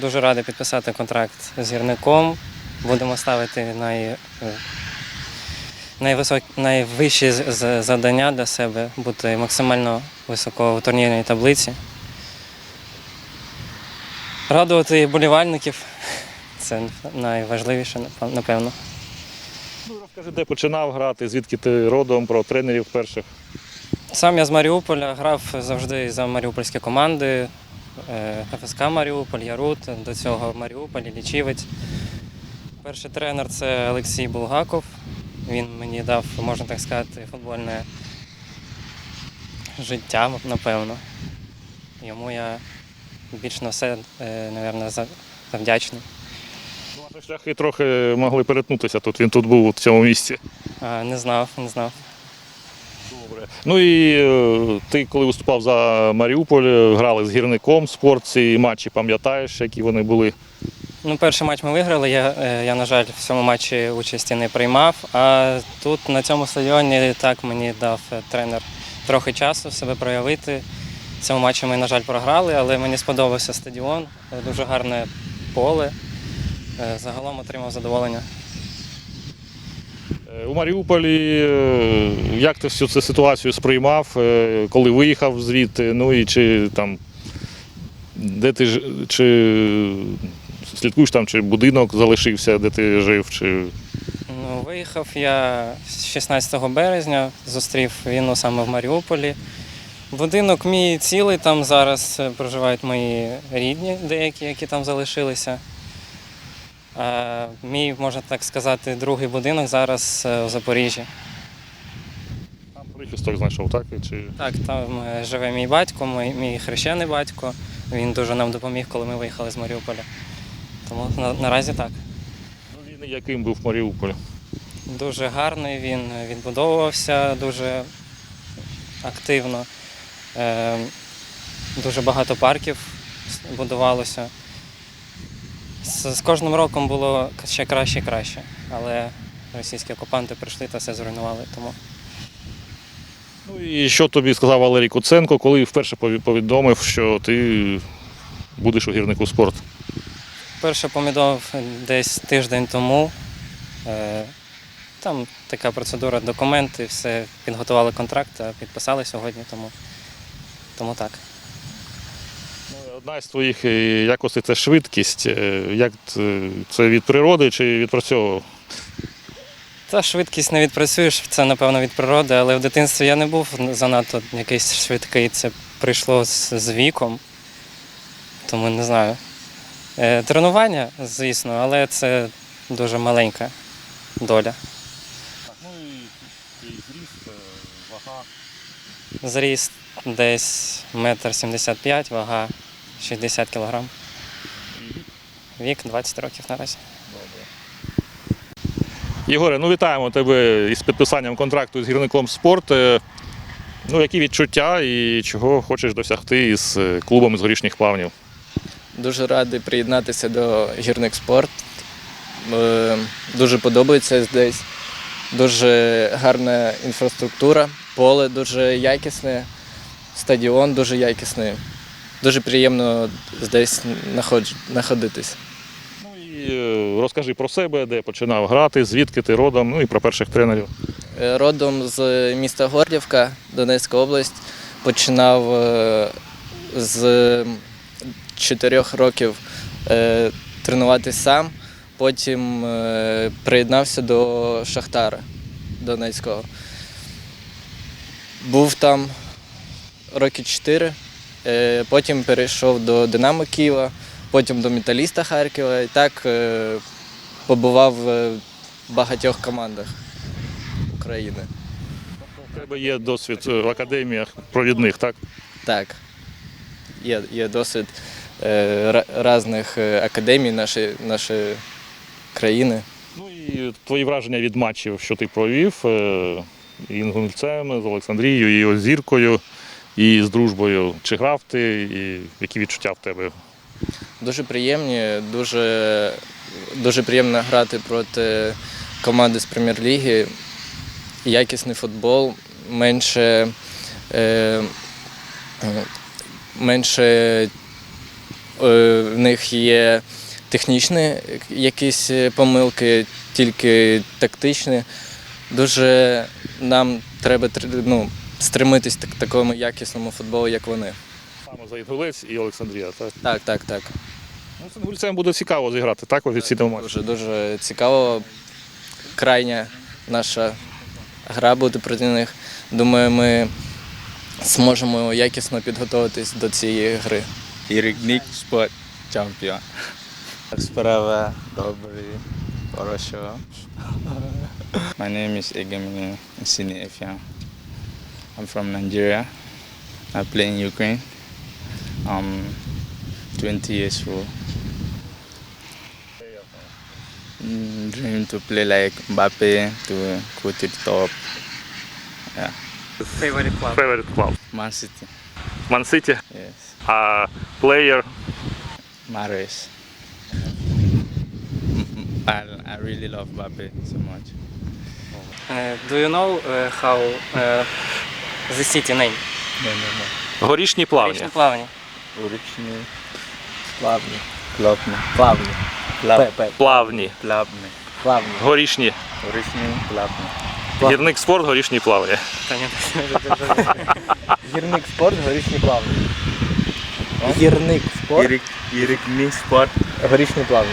Дуже радий підписати контракт з гірником. Будемо ставити най, е, найвисок, найвищі завдання для себе, бути максимально високо у турнірній таблиці. Радувати болівальників це найважливіше, напевно. Ну, розкажи, де починав грати, звідки ти родом, про тренерів перших. Сам я з Маріуполя грав завжди за маріупольські команди. Е, ФСК Маріуполь, Ярут, до цього Маріуполь, Лічівець. Перший тренер це Олексій Булгаков. Він мені дав, можна так сказати, футбольне життя, напевно. Йому я більш на все, е, напевно, завдячний. Ну, Ваші шляхи трохи могли перетнутися тут. Він тут був у цьому місці. Не знав, не знав. Ну і е, ти, коли виступав за Маріуполь, е, грали з гірником спорт, ці матчі пам'ятаєш, які вони були. Ну, перший матч ми виграли. Я, е, я, на жаль, в цьому матчі участі не приймав. А тут на цьому стадіоні так мені дав тренер трохи часу себе проявити. В цьому матчі ми, на жаль, програли, але мені сподобався стадіон, дуже гарне поле. Загалом отримав задоволення. Е, У Маріуполі е, як ти всю цю ситуацію сприймав, е, коли виїхав звідти, ну і чи там де ти чи слідкуєш там, чи будинок залишився, де ти жив, чи Ну, виїхав я 16 березня, зустрів війну саме в Маріуполі. Будинок мій цілий, там зараз проживають мої рідні, деякі, які там залишилися. А мій, можна так сказати, другий будинок зараз е, у Запоріжжі. там прихисток знайшов, так? Чи... Так, там е, живе мій батько, мій, мій хрещений батько. Він дуже нам допоміг, коли ми виїхали з Маріуполя. Тому на, наразі так. Ну, він яким був Маріуполь? Дуже гарний він відбудовувався дуже активно. Е, Дуже багато парків будувалося. З, кожним роком було ще краще і краще, але російські окупанти прийшли та все зруйнували. Тому Ну і що тобі сказав Валерій Куценко, коли вперше повідомив, що ти будеш у гірнику спорт? перше помідов десь тиждень тому. Е, Там така процедура, документи, все підготували контракт, а підписали сьогодні, тому, тому так. Одна з твоїх е, якостей це швидкість. Е, Як це від природи чи відпрацьовував? Та швидкість не відпрацюєш, це напевно від природи, але в дитинстві я не був занадто якийсь швидкий. Це прийшло з, з віком, тому не знаю. Е, тренування, звісно, але це дуже маленька доля. Так, ну і, зріст, вага. Зріст десь метр сімдесят п'ять, вага 60 кілограм. Вік 20 років наразі. Єгоре, ну вітаємо тебе із підписанням контракту з гірником спорт. Е, Ну, які відчуття і чого хочеш досягти із е, клубом з горішніх плавнів? Дуже радий приєднатися до гірник спорт. Е, Дуже подобається здесь. Дуже гарна інфраструктура, поле дуже якісне, стадіон дуже якісний. Дуже приємно здесь находж- знаходитись. Ну і е, розкажи про себе, де починав грати, звідки ти родом, ну і про перших тренерів. Е, Родом з міста Горлівка, Донецька область. Починав е, з чотирьох років тренуватись сам, потім приєднався до Шахтара Донецького. Був там роки чотири, потім перейшов до Динамо Києва, потім до Металіста Харкова і так е, побував в багатьох командах України. У тебе є досвід е, в академіях провідних, так? Так. Є, є досвід е, різних е, академій нашої, нашої країни. Ну і твої враження від матчів, що ти провів е, Інгульцем, з Олександрією, і Озіркою, і з дружбою. Чи грав ти, і які відчуття в тебе? Дуже приємні, дуже, дуже приємно грати проти команди з прем'єр-ліги. Якісний футбол, менше, е, менше Е, В них є технічні якісь помилки, тільки тактичні. Дуже нам треба тр- ну, стремитись к такому якісному футболу, як вони. Саме за Інгулець і Олександрія. Так? Так, так, так. Ну, з Інгульцем буде цікаво зіграти, так, офіційному матчі. Дуже дуже цікаво. Крайня наша гра буде проти них. Думаю, ми зможемо якісно підготуватись до цієї гри. Ірикнік спорт чемпіон. Справа добрий, хорошо. My name is Egemi Nsini Efian. I'm from Nigeria. I play in Ukraine. I'm 20 years old. Mm, dream to play like Mbappe, to go to the top. Yeah. Favorite club? Favorite club? Man City. Man City? Yes. Uh, player? Mares. I, I really love Mbappe so much. Uh, do you know uh, how uh, the city name? No, no, no. горішні плавні. Річне плавання. Уручний. Плавний. Плавний. Плавний. Плавний. Плавні. Плавний. Плавно. Горішні. Уручний. Плавний. Гірник спорт, горішні плавні. Та ні, Гірник спорт, горішні плавні. Гірник спорт, Ірик, Ірик, мій спорт. горішні плавні.